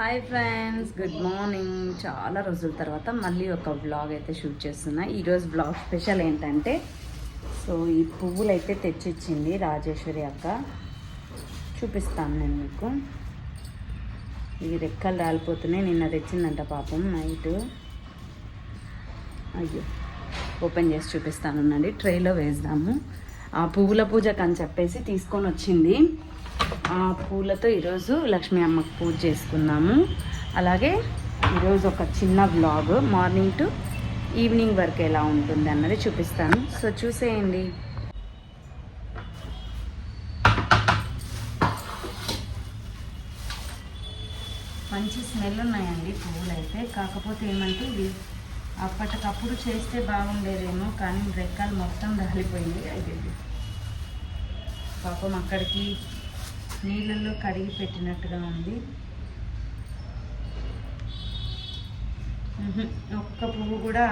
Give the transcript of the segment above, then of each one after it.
Hi friends good morning. చాలా రోజుల తర్వాత మళ్ళీ ఒక బ్లాగ్ అయితే షూట్ చేస్తున్నా. ఈరోజు బ్లాగ్ స్పెషల్ ఏంటంటే సో ఈ పువ్వులు అయితే తెచ్చిచ్చింది రాజేశ్వరి అక్క. చూపిస్తాను నేను మీకు. ఇవి రెక్కలు రాలిపోతున్నాయి. నిన్న తెచ్చిందంట పాపం నైట్ అయ్యో ఓపెన్ చేసి చూపిస్తాను ఉండండి ట్రేలో వేద్దాము. ఆ పువ్వుల పూజకు అని చెప్పేసి తీసుకొని వచ్చింది. పూలతో ఈరోజు లక్ష్మీ అమ్మకు పూజ చేసుకున్నాము అలాగే ఈరోజు ఒక చిన్న వ్లాగ్ మార్నింగ్ టు ఈవినింగ్ వరకు ఎలా ఉంటుంది అన్నది చూపిస్తాను. సో చూసేయండి. మంచి స్మెల్ ఉన్నాయండి పువ్వులు అయితే కాకపోతే ఏమంటే ఇది అప్పటికప్పుడు చేస్తే బాగుండేదేమో కానీ రెక్కలు మొత్తం రాలిపోయింది. అయితే పాపం అక్కడికి నీళ్ళల్లో కడిగి పెట్టినట్టుగా ఉంది. ఒక్క పువ్వు కూడా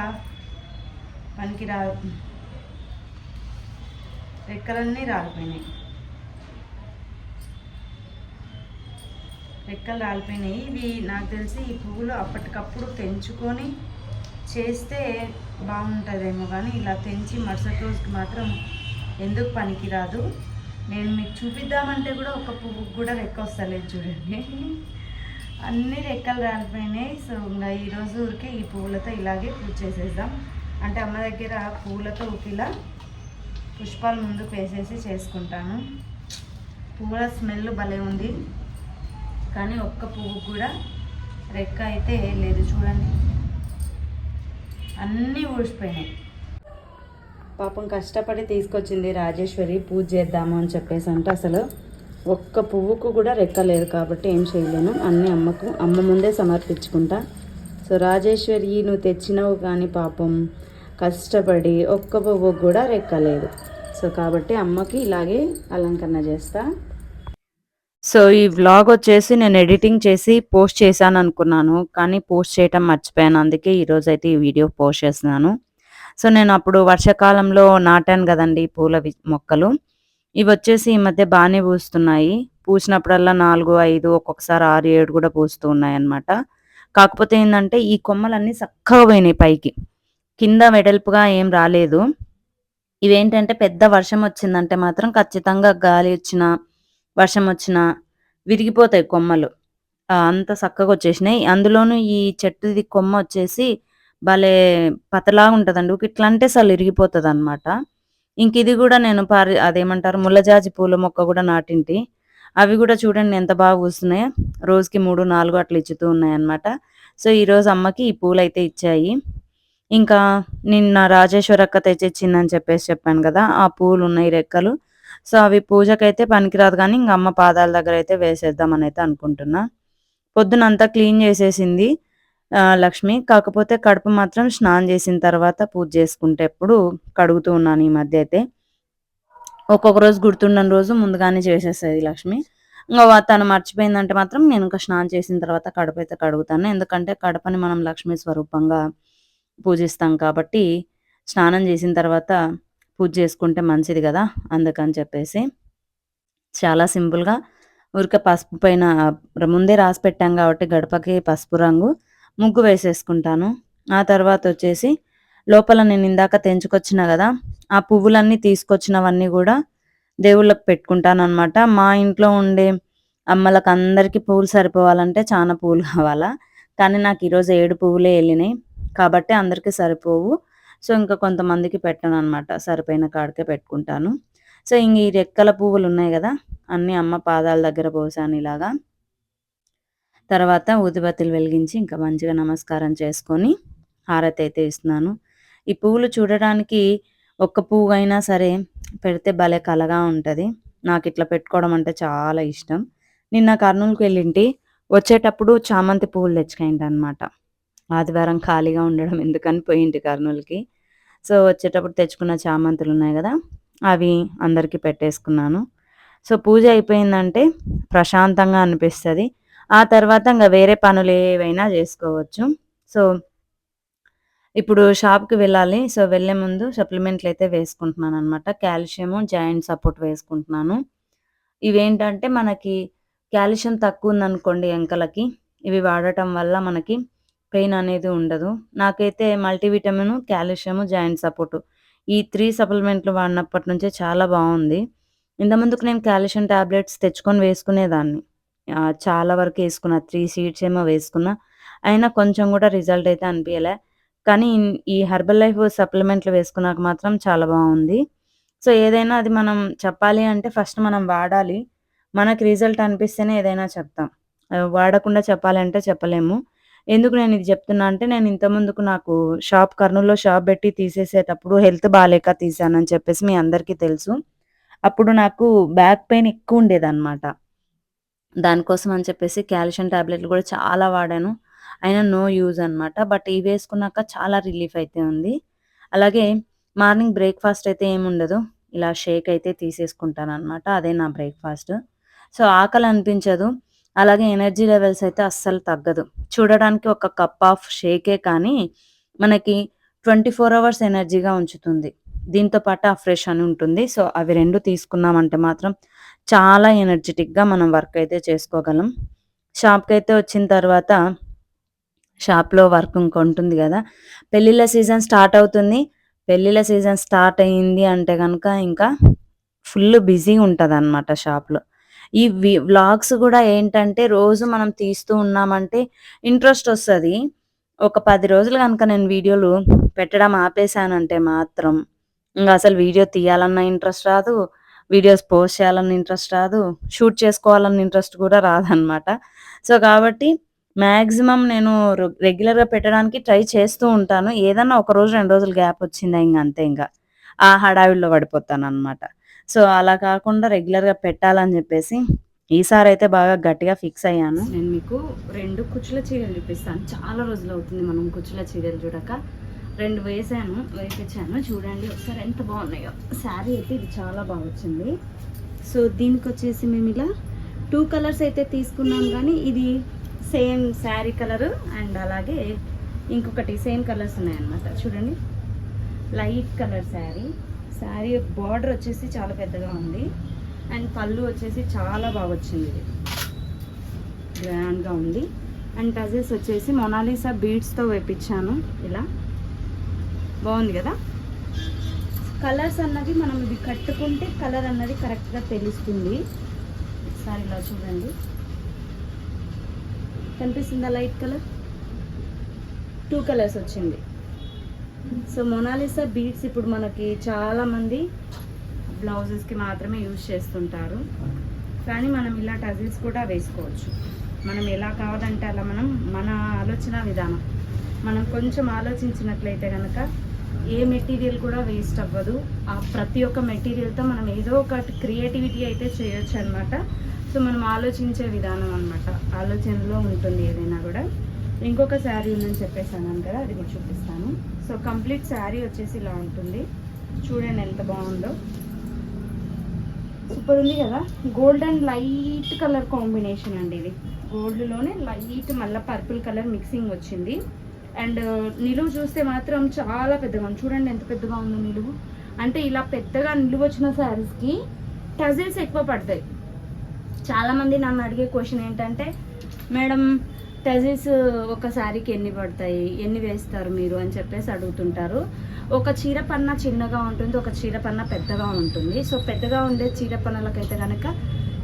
పనికి రా రెక్కలన్నీ రాలిపోయినాయి. రెక్కలు రాలిపోయినాయి. ఇవి నాకు తెలిసి ఈ పువ్వులు అప్పటికప్పుడు తెంచుకొని చేస్తే బాగుంటుందేమో కానీ ఇలా తెంచి మరుసటి రోజుకి మాత్రం ఎందుకు పనికిరాదు? నేను మీకు చూపిద్దామంటే కూడా ఒక పువ్వు కూడా రెక్క వస్తలేదు చూడండి. అన్ని రెక్కలు రాలిపోయినాయి. సో ఇంకా ఈరోజు ఊరికే ఈ పువ్వులతో ఇలాగే పూజ చేసేద్దాం. అంటే అమ్మ దగ్గర పువ్వులతో ఇలా పుష్పాలు ముందుకు వేసేసి చేసుకుంటాను. పువ్వుల స్మెల్ భలే ఉంది. కానీ ఒక్క పువ్వు కూడా రెక్క అయితే లేదు. చూడండి. అన్నీ ఊడిసిపోయినాయి. పాపం కష్టపడి తీసుకొచ్చింది రాజేశ్వరి పూజ చేద్దాము అని చెప్పేసి అంటే అసలు ఒక్క పువ్వుకు కూడా రెక్క లేదు కాబట్టి ఏం చేయలేను. అన్నీ అమ్మకు అమ్మ ముందే సమర్పించుకుంటా. సో రాజేశ్వరి నువ్వు తెచ్చినావు కానీ పాపం కష్టపడి ఒక్క పువ్వు కూడా రెక్క లేదు సో కాబట్టి అమ్మకి ఇలాగే అలంకరణ చేస్తా. సో ఈ వ్లాగ్ వచ్చేసి నేను ఎడిటింగ్ చేసి పోస్ట్ చేశాను అనుకున్నాను కానీ పోస్ట్ చేయటం మర్చిపోయాను. అందుకే ఈరోజైతే ఈ వీడియో పోస్ట్ చేస్తున్నాను. సో నేను అప్పుడు వర్షాకాలంలో నాటాను కదండి పూల మొక్కలు. ఇవి వచ్చేసి ఈ మధ్య బాగానే పూస్తున్నాయి. పూసినప్పుడల్లా నాలుగు ఐదు ఒక్కొక్కసారి ఆరు ఏడు కూడా పూస్తూ ఉన్నాయన్నమాట. కాకపోతే ఏంటంటే ఈ కొమ్మలన్నీ చక్కగా పోయినాయి పైకి. కింద వెడల్పుగా ఏం రాలేదు. ఇవేంటంటే పెద్ద వర్షం వచ్చిందంటే మాత్రం ఖచ్చితంగా గాలి వచ్చినా వర్షం వచ్చినా విరిగిపోతాయి కొమ్మలు. అంత చక్కగా వచ్చేసినాయి. అందులోనూ ఈ చెట్టుది కొమ్మ వచ్చేసి భలే పతలాగా ఉంటుందండి ఊక ఇట్లా అంటే అసలు ఇరిగిపోతుంది అనమాట ఇంక ఇది కూడా నేను పారి అదేమంటారు ముల్లజాజి పూల మొక్క కూడా నాటింటి. అవి కూడా చూడండి ఎంత బాగా పూస్తున్నాయో. రోజుకి మూడు నాలుగు అట్లా ఇచ్చుతూ ఉన్నాయన్నమాట. సో ఈరోజు అమ్మకి ఈ పూలు అయితే ఇచ్చాయి. ఇంకా నిన్న రాజేశ్వర అక్క తెచ్చిచ్చిందని చెప్పేసి చెప్పాను కదా ఆ పూలు ఉన్నాయి రెక్కలు. సో అవి పూజకైతే పనికిరాదు కానీ ఇంక అమ్మ పాదాల దగ్గర అయితే వేసేద్దామని అయితే అనుకుంటున్నా. పొద్దున అంతా క్లీన్ చేసేసింది. లక్ష్మి. కాకపోతే కడుపు మాత్రం స్నానం చేసిన తర్వాత పూజ చేసుకుంటే ఎప్పుడు కడుగుతూ ఉన్నాను ఈ మధ్య అయితే. ఒక్కొక్క రోజు గుర్తుండని రోజు ముందుగానే చేసేసేది లక్ష్మి. ఇంకా తను మర్చిపోయిందంటే మాత్రం నేను ఇంకా స్నానం చేసిన తర్వాత కడుపు అయితే కడుగుతాను. ఎందుకంటే కడపని మనం లక్ష్మీ స్వరూపంగా పూజిస్తాం కాబట్టి స్నానం చేసిన తర్వాత పూజ చేసుకుంటే మంచిది కదా అందుకని చెప్పేసి. చాలా సింపుల్గా ఊరికే పసుపు పైన ముందే రాసి పెట్టాం కాబట్టి గడపకి పసుపు రంగు. ముగ్గు వేసేసుకుంటాను. ఆ తర్వాత వచ్చేసి లోపల నేను ఇందాక తెంచుకొచ్చిన కదా ఆ పువ్వులన్నీ తీసుకొచ్చినవన్నీ కూడా దేవుళ్ళకి పెట్టుకుంటాను అనమాట మా ఇంట్లో ఉండే అమ్మలకు అందరికీ పువ్వులు సరిపోవాలంటే చాలా పువ్వులు కావాలా. కానీ నాకు ఈరోజు ఏడు పువ్వులే వెళ్ళినాయి. కాబట్టి అందరికీ సరిపోవు. సో ఇంకా కొంతమందికి పెట్టను అనమాట సరిపోయిన కాడికే పెట్టుకుంటాను. సో ఇంక ఈ రెక్కల పువ్వులు ఉన్నాయి కదా అన్నీ అమ్మ పాదాల దగ్గర పోసాను ఇలాగా. తర్వాత ఊదిబత్తులు వెలిగించి ఇంకా మంచిగా నమస్కారం చేసుకొని హారతి అయితే ఇస్తున్నాను. ఈ పువ్వులు చూడడానికి ఒక్క పువ్వు అయినా సరే పెడితే భలే కలగా ఉంటుంది. నాకు ఇట్లా పెట్టుకోవడం అంటే చాలా ఇష్టం. నిన్న కర్నూలుకి వెళ్ళింటి వచ్చేటప్పుడు చామంతి పువ్వులు తెచ్చుకోండి అనమాట ఆదివారం ఖాళీగా ఉండడం ఎందుకని పోయింటి కర్నూలుకి. సో వచ్చేటప్పుడు తెచ్చుకున్న చామంతులు ఉన్నాయి కదా అవి అందరికీ పెట్టేసుకున్నాను. సో పూజ అయిపోయిందంటే ప్రశాంతంగా అనిపిస్తుంది. ఆ తర్వాత ఇంకా వేరే పనులు ఏవైనా చేసుకోవచ్చు. సో ఇప్పుడు షాప్‌కి వెళ్ళాలి. సో, వెళ్ళే ముందు సప్లిమెంట్లు అయితే వేసుకుంటున్నాను అనమాట కాల్షియము, జాయింట్ సపోర్ట్ వేసుకుంటున్నాను. ఇవేంటంటే మనకి కాల్షియం తక్కువుందనుకోండి ఎంకలకి ఇవి వాడటం వల్ల మనకి పెయిన్ అనేది ఉండదు. నాకైతే మల్టీవిటమిన్ కాల్షియం జాయింట్ సపోర్ట్ ఈ త్రీ సప్లిమెంట్లు వాడినప్పటి నుంచే చాలా బాగుంది ఇంతకుముందుకు నేను కాల్షియం టాబ్లెట్స్ తెచ్చుకొని వేసుకునేదాన్ని. చాలా వరకు వేసుకున్న. త్రీ సీడ్స్ ఏమో వేసుకున్నా. అయినా కొంచెం కూడా రిజల్ట్ అయితే అనిపించలే కానీ ఈ హెర్బల్ లైఫ్ సప్లిమెంట్లు వేసుకున్నాక మాత్రం చాలా బాగుంది. సో ఏదైనా అది మనం చెప్పాలి అంటే ఫస్ట్ మనం వాడాలి. మనకు రిజల్ట్ అనిపిస్తేనే ఏదైనా చెప్తాం. వాడకుండా చెప్పాలంటే చెప్పలేము. ఎందుకు నేను ఇది చెప్తున్నా అంటే నేను ఇంత ముందుకు నాకు షాప్ కర్నూలులో షాప్ పెట్టి తీసేసేటప్పుడు హెల్త్ బాగాలేక తీసానని చెప్పేసి మీ అందరికీ తెలుసు. అప్పుడు నాకు బ్యాక్ పెయిన్ ఎక్కువ ఉండేది అనమాట దానికోసం అని చెప్పేసి కాల్షియం ట్యాబ్లెట్లు కూడా చాలా వాడాను. అయినా నో యూజ్ అన్నమాట. బట్ ఇవి వేసుకున్నాక చాలా రిలీఫ్ అయితే ఉంది. అలాగే మార్నింగ్ బ్రేక్ఫాస్ట్ అయితే ఏముండదు ఇలా షేక్ అయితే తీసేసుకుంటాను అనమాట అదే నా బ్రేక్ఫాస్ట్. సో ఆకలి అనిపించదు. అలాగే ఎనర్జీ లెవెల్స్ అయితే అస్సలు తగ్గదు. చూడడానికి ఒక కప్ ఆఫ్ షేకే కానీ మనకి ట్వంటీ ఫోర్ అవర్స్ ఎనర్జీగా ఉంచుతుంది. దీంతో పాటు ఆ ఫ్రెష్ అని ఉంటుంది. సో అవి రెండు తీసుకున్నామంటే మాత్రం చాలా ఎనర్జెటిక్గా మనం వర్క్ అయితే చేసుకోగలం. షాప్కి అయితే వచ్చిన తర్వాత షాప్లో వర్క్ ఇంకా ఉంటుంది కదా. పెళ్ళిళ్ళ సీజన్ స్టార్ట్ అవుతుంది. పెళ్ళిళ్ళ సీజన్ స్టార్ట్ అయ్యింది అంటే కనుక ఇంకా ఫుల్ బిజీ ఉంటుంది అనమాట షాప్లో. ఈ వ్లాగ్స్ కూడా ఏంటంటే రోజు మనం తీస్తూ ఉన్నామంటే ఇంట్రెస్ట్ వస్తుంది. ఒక పది రోజులు కనుక నేను వీడియోలు పెట్టడం ఆపేసానంటే మాత్రం ఇంకా అసలు వీడియో తీయాలన్న ఇంట్రెస్ట్ రాదు. వీడియోస్ పోస్ట్ చేయాలన్న ఇంట్రెస్ట్ రాదు. షూట్ చేసుకోవాలన్న ఇంట్రెస్ట్ కూడా రాదనమాట సో కాబట్టి మ్యాక్సిమం నేను రెగ్యులర్గా పెట్టడానికి ట్రై చేస్తూ ఉంటాను. ఏదన్నా ఒక రోజు రెండు రోజులు గ్యాప్ వచ్చిందా ఇంక అంతే ఇంకా. ఆ హడావిడిలో పడిపోతాను అనమాట సో అలా కాకుండా రెగ్యులర్గా పెట్టాలని చెప్పేసి ఈసారి అయితే బాగా గట్టిగా ఫిక్స్ అయ్యాను. నేను మీకు రెండు కుచ్చుల చీరలు చూపిస్తాను. చాలా రోజులు అవుతుంది మనం కుచ్చుల చీరలు చూడక. రెండు వేసాను వేపించాను చూడండి ఒకసారి ఎంత బాగున్నాయో. శారీ అయితే ఇది చాలా బాగా వచ్చింది. సో దీనికి వచ్చేసి మేము ఇలా టూ కలర్స్ అయితే తీసుకున్నాం కానీ ఇది సేమ్ శారీ కలరు అండ్ అలాగే ఇంకొకటి సేమ్ కలర్స్ ఉన్నాయన్నమాట. చూడండి. Light colour sari. Sari border వచ్చేసి చాలా పెద్దగా ఉంది. అండ్ పళ్ళు వచ్చేసి చాలా బాగా వచ్చింది. ఇది గ్రాండ్గా ఉంది. అండ్ టజెస్ వచ్చేసి మొనాలిసా బీడ్స్తో వేపించాను ఇలా బాగుంది కదా? కలర్స్ అన్నది మనం ఇది కట్టుకుంటే కలర్ అన్నది కరెక్ట్గా తెలుస్తుంది. ఒకసారి ఇలా చూడండి. కనిపిస్తుందా లైట్ కలర్? టూ కలర్స్ వచ్చింది. సో మొనాలిసా బీడ్స్ ఇప్పుడు మనకి చాలామంది బ్లౌజెస్కి మాత్రమే యూజ్ చేస్తుంటారు. కానీ మనం ఇలా టజిల్స్ కూడా వేసుకోవచ్చు. మనం ఎలా కావాలంటే అలా మనం మన ఆలోచన విధానం. మనం కొంచెం ఆలోచించినట్లయితే కనుక ఏ మెటీరియల్ కూడా వేస్ట్ అవ్వదు. ఆ ప్రతి ఒక్క మెటీరియల్తో మనం ఏదో ఒకటి క్రియేటివిటీ అయితే చేయొచ్చు అనమాట సో మనం ఆలోచించే విధానం అనమాట ఆలోచనలో ఉంటుంది ఏదైనా కూడా. ఇంకొక శారీ ఉందని చెప్పేసాను కదా అది మీకు చూపిస్తాను. సో కంప్లీట్ శారీ వచ్చేసి ఇలా ఉంటుంది. చూడండి ఎంత బాగుందో. సూపర్ ఉంది కదా? Gold and light colour combination అండి ఇది. గోల్డ్లోనే లైట్ మళ్ళీ పర్పుల్ కలర్ మిక్సింగ్ వచ్చింది. అండ్ నిలువు చూస్తే మాత్రం చాలా పెద్దగా ఉంది. చూడండి ఎంత పెద్దగా ఉందో నిలువు. అంటే ఇలా పెద్దగా నిలువు వచ్చిన శారీస్కి టజిల్స్ ఎక్కువ పడతాయి. చాలామంది నన్ను అడిగే క్వశ్చన్ ఏంటంటే మేడం టజిల్స్ ఒక శారీకి ఎన్ని పడతాయి? ఎన్ని వేస్తారు మీరు? అని చెప్పేసి అడుగుతుంటారు. ఒక చీర పన్న చిన్నగా ఉంటుంది ఒక చీర పన్న పెద్దగా ఉంటుంది. సో పెద్దగా ఉండే చీర పన్నలకైతే కనుక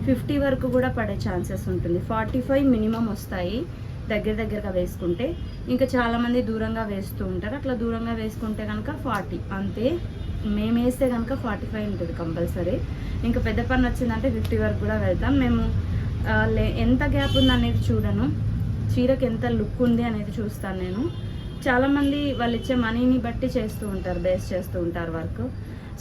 ఫిఫ్టీ వరకు కూడా పడే ఛాన్సెస్ ఉంటుంది. ఫార్టీ ఫైవ్ మినిమం వస్తాయి. దగ్గర దగ్గరగా వేసుకుంటే ఇంకా చాలామంది దూరంగా వేస్తూ ఉంటారు. అట్లా దూరంగా వేసుకుంటే కనుక ఫార్టీ అంతే. మేము వేస్తే కనుక ఫార్టీ ఫైవ్ ఉంటుంది కంపల్సరీ. ఇంకా పెద్ద పని వచ్చిందంటే ఫిఫ్టీ వరకు కూడా వెళ్తాం. మేము లే- ఎంత గ్యాప్ ఉంది అనేది చూడను. చీరకు ఎంత లుక్ ఉంది అనేది చూస్తాను నేను. చాలామంది వాళ్ళు ఇచ్చే మనీని బట్టి చేస్తూ ఉంటారు బేస్ చేస్తూ ఉంటారు వర్క్.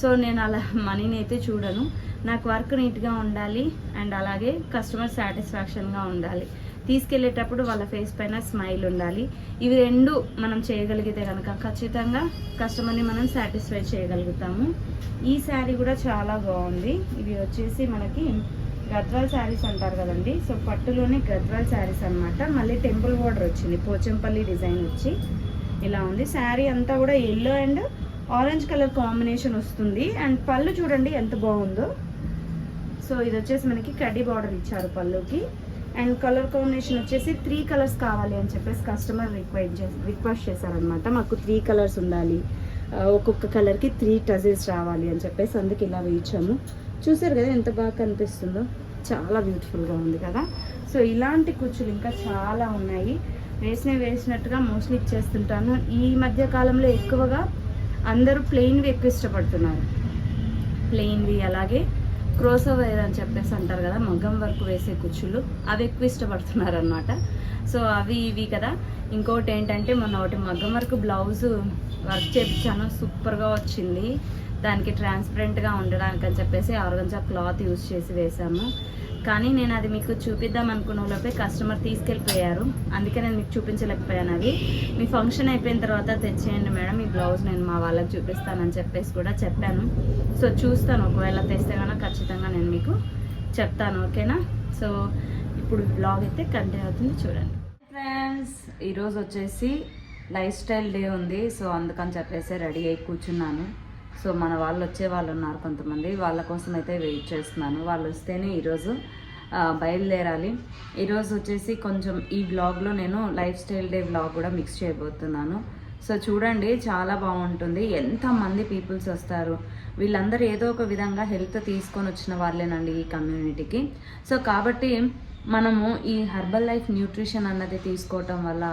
సో నేను అలా మనీని అయితే చూడను. నాకు వర్క్ నీట్గా ఉండాలి అండ్ అలాగే కస్టమర్ సాటిస్ఫాక్షన్గా ఉండాలి. తీసుకెళ్ళేటప్పుడు వాళ్ళ ఫేస్ పైన స్మైల్ ఉండాలి. ఇవి రెండు మనం చేయగలిగితే కనుక ఖచ్చితంగా కస్టమర్ని మనం సాటిస్ఫై చేయగలుగుతాము. ఈ శారీ కూడా చాలా బాగుంది. ఇవి వచ్చేసి మనకి గద్వాల్ శారీస్ అంటారు కదండి. సో పట్టులోనే గద్వాల్ శారీస్ అన్నమాట. మళ్ళీ టెంపుల్ బోర్డర్ వచ్చింది. పోచంపల్లి డిజైన్ వచ్చి ఇలా ఉంది. శారీ అంతా కూడా yellow and orange colour combination వస్తుంది. అండ్ పళ్ళు చూడండి ఎంత బాగుందో. సో ఇది వచ్చేసి మనకి కడ్డీ బార్డర్ ఇచ్చారు పళ్ళుకి. అండ్ కలర్ కాంబినేషన్ వచ్చేసి త్రీ కలర్స్ కావాలి అని చెప్పేసి కస్టమర్ రిక్వైర్ చేసి రిక్వెస్ట్ చేశారనమాట మాకు త్రీ కలర్స్ ఉండాలి. ఒక్కొక్క కలర్కి త్రీ టజిల్స్ రావాలి అని చెప్పేసి అందుకు ఇలా వేయించాము చూసారు కదా ఎంత బాగా కనిపిస్తుందో? చాలా బ్యూటిఫుల్గా ఉంది కదా. సో ఇలాంటి కుచ్చులు ఇంకా చాలా ఉన్నాయి. వేసినవి వేసినట్టుగా మోస్ట్లీ ఇచ్చేస్తుంటాను. ఈ మధ్య కాలంలో ఎక్కువగా అందరూ ప్లెయిన్వి ఎక్కువ ఇష్టపడుతున్నారు. ప్లెయిన్వి అలాగే క్రోస్ ఓవర్ అని చెప్పేసి అంటారు కదా మగ్గం వర్క్ వేసే కుచ్చులు అవి ఎక్కువ ఇష్టపడుతున్నారు అనమాట సో అవి ఇవి కదా. ఇంకోటి ఏంటంటే మొన్న ఒకటి మగ్గం వర్క్ బ్లౌజ్ వర్క్ చేయించాను సూపర్గా వచ్చింది. దానికి ట్రాన్స్పరెంట్గా ఉండడానికి అని చెప్పేసి ఆర్గంజా క్లాత్ యూస్ చేసి వేసాము. కానీ నేను అది మీకు చూపిద్దాం అనుకున్న లోపే కస్టమర్ తీసుకెళ్ళిపోయారు. అందుకే నేను మీకు చూపించలేకపోయాను అది. మీ ఫంక్షన్ అయిపోయిన తర్వాత తెచ్చేయండి మేడం ఈ బ్లౌజ్ నేను మా వాళ్ళకి చూపిస్తానని చెప్పేసి కూడా చెప్పాను. సో చూస్తాను ఒకవేళ తెస్తే కనుక ఖచ్చితంగా నేను మీకు చెప్తాను ఓకేనా? సో ఇప్పుడు బ్లాగ్ అయితే కంటిన్యూ అవుతుంది చూడండి. ఫ్రెండ్స్ ఈరోజు వచ్చేసి లైఫ్ స్టైల్ డే ఉంది. సో అందుకని చెప్పేసి రెడీ అయి కూర్చున్నాను. సో మన వాళ్ళు వచ్చే వాళ్ళు ఉన్నారు కొంతమంది. వాళ్ళ కోసం అయితే వెయిట్ చేస్తున్నాను. వాళ్ళు వస్తేనే ఈరోజు బయలుదేరాలి. ఈరోజు వచ్చేసి కొంచెం ఈ బ్లాగ్లో నేను లైఫ్ స్టైల్ డే బ్లాగ్ కూడా మిక్స్ చేయబోతున్నాను. సో చూడండి చాలా బాగుంటుంది. ఎంతమంది పీపుల్స్ వస్తారు. వీళ్ళందరూ ఏదో ఒక విధంగా హెల్త్ తీసుకొని వచ్చిన వాళ్ళేనండి ఈ కమ్యూనిటీకి సో కాబట్టి మనము ఈ హర్బల్ లైఫ్ న్యూట్రిషన్ అన్నది తీసుకోవటం వల్ల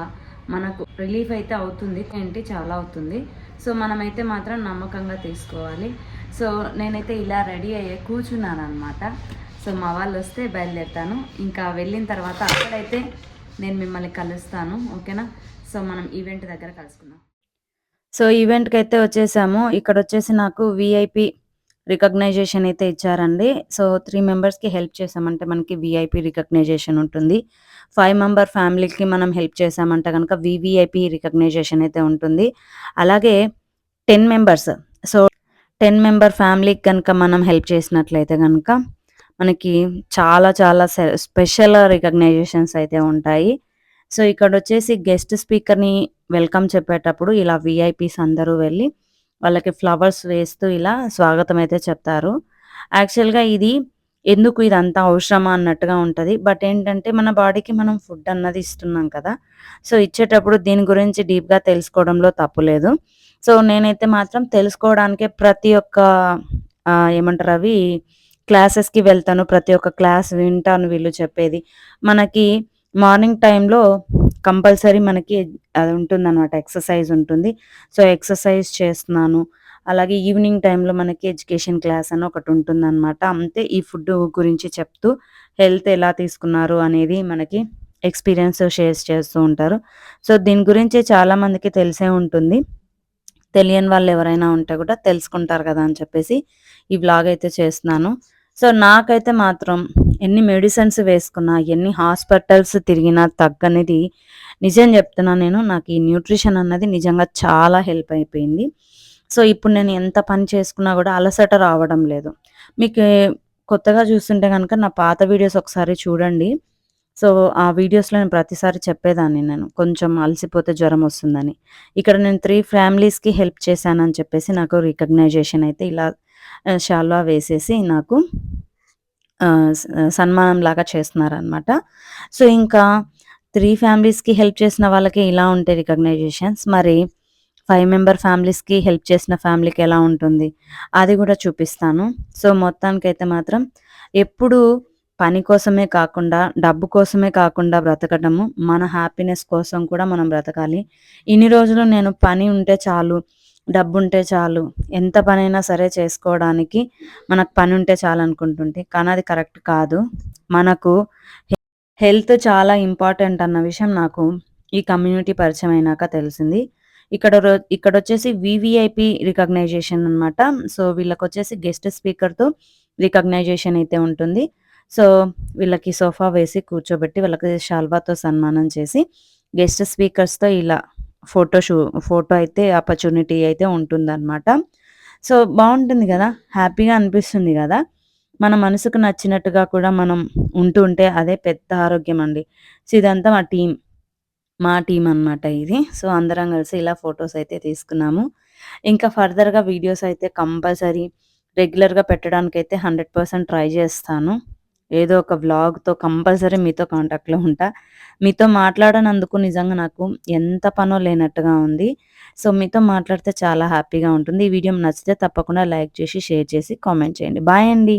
మనకు రిలీఫ్ అయితే అవుతుంది. ఏంటి? చాలా అవుతుంది. సో మనమైతే మాత్రం నమ్మకంగా తీసుకోవాలి. సో నేనైతే ఇలా రెడీ అయ్యే కూర్చున్నాను అనమాట సో మా వాళ్ళు వస్తే బయలుదేరుతాను. ఇంకా వెళ్ళిన తర్వాత అక్కడైతే నేను మిమ్మల్ని కలుస్తాను. ఓకేనా? సో మనం ఈవెంట్ దగ్గర కలుసుకుందాం. సో ఈవెంట్కి అయితే వచ్చేసాము ఇక్కడ వచ్చేసి నాకు విఐపి రికగ్నైజేషన్ అయితే ఇచ్చారండి. సో త్రీ మెంబర్స్కి హెల్ప్ చేసామంటే మనకి విఐపి రికగ్నైజేషన్ ఉంటుంది. ఫైవ్ మెంబర్ ఫ్యామిలీకి మనం హెల్ప్ చేసామంటే కనుక వివిఐపి రికగ్నైజేషన్ అయితే ఉంటుంది. అలాగే ten members so ten member ఫ్యామిలీకి కనుక మనం హెల్ప్ చేసినట్లయితే కనుక మనకి చాలా చాలా స్పెషల్ రికగ్నైజేషన్స్ అయితే ఉంటాయి. సో ఇక్కడ వచ్చేసి గెస్ట్ స్పీకర్ని వెల్కమ్ చెప్పేటప్పుడు ఇలా విఐపీస్ అందరూ వెళ్ళి వాళ్ళకి ఫ్లవర్స్ వేస్తూ ఇలా స్వాగతం అయితే చెప్తారు. యాక్చువల్గా ఇది ఎందుకు ఇదంతా అవసరమా అన్నట్టుగా ఉంటుంది. బట్ ఏంటంటే మన బాడీకి మనం ఫుడ్ అన్నది ఇస్తున్నాం కదా. సో ఇచ్చేటప్పుడు దీని గురించి డీప్గా తెలుసుకోవడంలో తప్పు లేదు. సో నేనైతే మాత్రం తెలుసుకోవడానికే ప్రతి ఒక్క ఏమంటారు అవి క్లాసెస్కి వెళ్తాను. ప్రతి ఒక్క క్లాస్ వింటాను వీళ్ళు చెప్పేది. మనకి మార్నింగ్ టైంలో కంపల్సరీ మనకి అది ఉంటుంది అనమాట ఎక్సర్సైజ్ ఉంటుంది. సో ఎక్సర్సైజ్ చేస్తున్నాను. అలాగే ఈవినింగ్ టైంలో మనకి ఎడ్యుకేషన్ క్లాస్ అని ఒకటి ఉంటుంది అనమాట అంతే ఈ ఫుడ్ గురించి చెప్తూ హెల్త్ ఎలా తీసుకున్నారు అనేది మనకి ఎక్స్పీరియన్స్ షేర్ చేస్తూ ఉంటారు. సో దీని గురించి చాలా మందికి తెలిసే ఉంటుంది. తెలియని వాళ్ళు ఎవరైనా ఉంటే కూడా తెలుసుకుంటారు కదా అని చెప్పేసి ఈ బ్లాగ్ అయితే చేస్తున్నాను. సో నాకైతే మాత్రం ఎన్ని మెడిసిన్స్ వేసుకున్నా ఎన్ని హాస్పిటల్స్ తిరిగినా తగ్గనిది. నిజం చెప్తున్నా నేను నాకు ఈ న్యూట్రిషన్ అన్నది నిజంగా చాలా హెల్ప్ అయిపోయింది. సో ఇప్పుడు నేను ఎంత పని చేసుకున్నా కూడా అలసట రావడం లేదు. మీకు కొత్తగా చూస్తుంటే కనుక నా పాత వీడియోస్ ఒకసారి చూడండి. సో ఆ వీడియోస్లో నేను ప్రతిసారి చెప్పేదాన్ని నేను. కొంచెం అలసిపోతే జ్వరం వస్తుందని. ఇక్కడ నేను త్రీ ఫ్యామిలీస్కి హెల్ప్ చేశానని చెప్పేసి నాకు రికగ్నైజేషన్ అయితే ఇలా షాల్వా వేసేసి నాకు సన్మానం లాగా చేస్తున్నారనమాట సో ఇంకా త్రీ ఫ్యామిలీస్కి హెల్ప్ చేసిన వాళ్ళకి ఇలా ఉంటాయి రికగ్నైజేషన్స్ మరి ఫైవ్ మెంబర్ ఫ్యామిలీస్కి హెల్ప్ చేసిన ఫ్యామిలీకి ఎలా ఉంటుంది అది కూడా చూపిస్తాను. సో మొత్తానికైతే మాత్రం ఎప్పుడు పని కోసమే కాకుండా డబ్బు కోసమే కాకుండా బ్రతకడము మన హ్యాపీనెస్ కోసం కూడా మనం బ్రతకాలి. ఇన్ని రోజులు నేను పని ఉంటే చాలు డబ్బు ఉంటే చాలు. ఎంత పనైనా సరే చేసుకోవడానికి మనకు పని ఉంటే చాలు అనుకుంటుంటే కానీ అది కరెక్ట్ కాదు. మనకు హెల్త్ చాలా ఇంపార్టెంట్ అన్న విషయం నాకు ఈ కమ్యూనిటీ పరిచయం అయినాక తెలిసింది. ఇక్కడ ఇక్కడ వచ్చేసి వివిఐపి రికగ్నైజేషన్ అన్నమాట. సో వీళ్ళకి వచ్చేసి గెస్ట్ స్పీకర్తో రికగ్నైజేషన్ అయితే ఉంటుంది. సో వీళ్ళకి సోఫా వేసి కూర్చోబెట్టి వీళ్ళకి షాల్వాతో సన్మానం చేసి గెస్ట్ స్పీకర్స్తో ఇలా ఫోటో షూ ఫోటో అయితే ఆపర్చునిటీ అయితే ఉంటుందన్నమాట. సో బాగుంటుంది కదా? హ్యాపీగా అనిపిస్తుంది కదా? మన మనసుకు నచ్చినట్టుగా కూడా మనం ఉంటూ ఉంటే అదే పెద్ద ఆరోగ్యం అండి. సో ఇదంతా మా టీం మా టీం అన్నమాట ఇది. సో అందరం కలిసి ఇలా ఫొటోస్ అయితే తీసుకున్నాము. ఇంకా ఫర్దర్గా వీడియోస్ అయితే కంపల్సరీ రెగ్యులర్గా పెట్టడానికి అయితే హండ్రెడ్ పర్సెంట్ ట్రై చేస్తాను. ఏదో ఒక వ్లాగ్తో కంపల్సరీ మీతో కాంటాక్ట్లో ఉంటా. మీతో మాట్లాడనందుకు నిజంగా నాకు ఎంత పనో లేనట్టుగా ఉంది. సో మీతో మాట్లాడితే చాలా హ్యాపీగా ఉంటుంది. ఈ వీడియో నచ్చితే తప్పకుండా లైక్ చేసి షేర్ చేసి కామెంట్ చేయండి. బాయ్ అండి.